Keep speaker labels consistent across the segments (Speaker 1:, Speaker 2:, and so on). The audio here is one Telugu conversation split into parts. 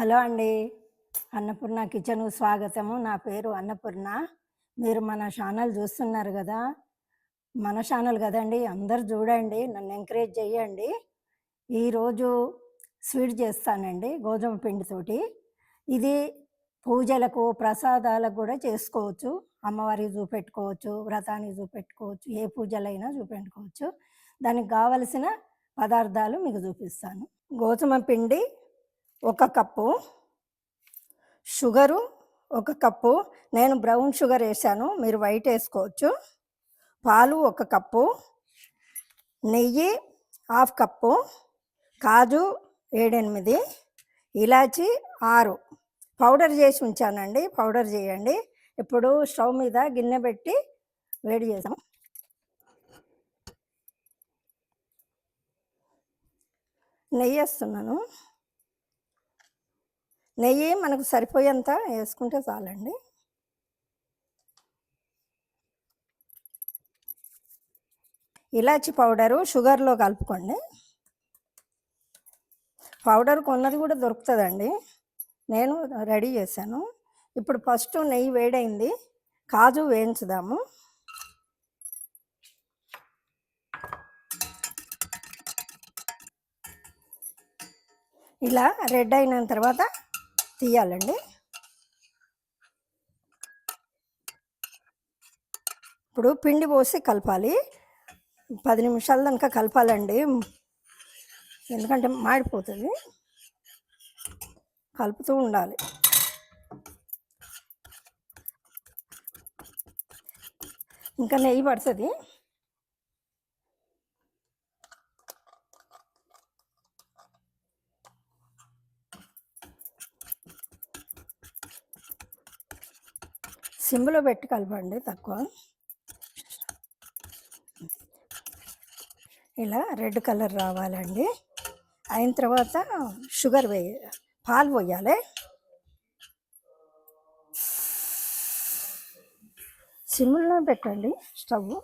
Speaker 1: హలో అండి. అన్నపూర్ణ కిచెన్ స్వాగతము. నా పేరు అన్నపూర్ణ. మీరు మన ఛానల్ చూస్తున్నారు కదా. మన ఛానల్ కదండి. అందరు చూడండి నన్ను ఎంకరేజ్ చేయండి ఈరోజు స్వీట్ చేస్తానండి గోధుమ పిండితోటి ఇది పూజలకు ప్రసాదాలకు కూడా చేసుకోవచ్చు. అమ్మవారికి చూపెట్టుకోవచ్చు వ్రతానికి చూపెట్టుకోవచ్చు ఏ పూజలైనా చూపెట్టుకోవచ్చు. దానికి కావలసిన పదార్థాలు మీకు చూపిస్తాను. గోధుమ పిండి ఒక కప్పు షుగరు ఒక కప్పు నేను బ్రౌన్ షుగర్ వేసాను మీరు వైట్ వేసుకోవచ్చు. పాలు ఒక కప్పు నెయ్యి హాఫ్ కప్పు కాజు ఏడెనిమిది ఇలాచి ఆరు. పౌడర్ చేసి ఉంచానండి పౌడర్ చేయండి. ఇప్పుడు స్టవ్ మీద గిన్నె పెట్టి వేడి చేసాం నెయ్యి వేస్తున్నాను. నెయ్యి మనకు సరిపోయేంత వేసుకుంటే చాలండి. ఇలాచి పౌడరు షుగర్లో కలుపుకోండి. పౌడర్ కొన్నది కూడా దొరుకుతుందండి. నేను రెడీ చేశాను. ఇప్పుడు ఫస్ట్ నెయ్యి వేడైంది. కాజు వేయించుదాము. ఇలా రెడ్ అయిన తర్వాత తీయాలండి. ఇప్పుడు పిండి పోసి కలపాలి. పది నిమిషాల దాకా కలపాలండి. ఎందుకంటే మాడిపోతుంది. కలుపుతూ ఉండాలి. ఇంకా నెయ్యి పడుతుంది. సిమ్లో పెట్టి కలపండి తక్కువ. ఇలా రెడ్ కలర్ రావాలండి. అయిన తర్వాత షుగర్ వేయ పాలు పోయాలి. సిమ్లో పెట్టండి స్టవ్.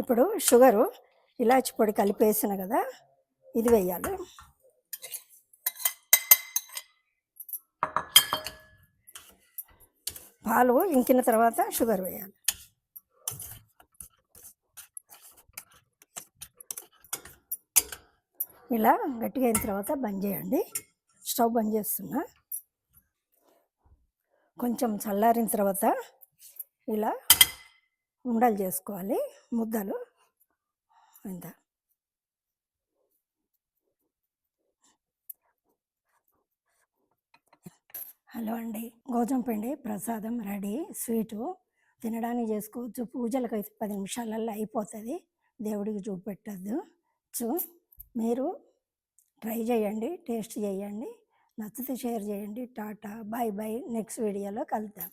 Speaker 1: ఇప్పుడు షుగరు ఇలాచి పొడి కలిపేసిన కదా ఇది వేయాలి. పాలు ఇంకిన తర్వాత షుగర్ వేయాలి. ఇలా గట్టిగా అయిన తర్వాత బంద్ చేయండి. స్టవ్ బంద్ చేస్తున్నా. కొంచెం చల్లారిన తర్వాత ఇలా ఉండలు చేసుకోవాలి ముద్దలు. ఇంత. హలో అండి. గోధుమ పిండి ప్రసాదం రెడీ స్వీటు. తినడానికి చేసుకోవచ్చు. పూజలకు అయితే పది నిమిషాలలో అయిపోతుంది. దేవుడికి చూపెట్టద్దు. చూ మీరు ట్రై చేయండి టేస్ట్ చేయండి. నచ్చితే షేర్ చేయండి. టాటా. బాయ్ బాయ్ నెక్స్ట్ వీడియోలో కలుద్దాం.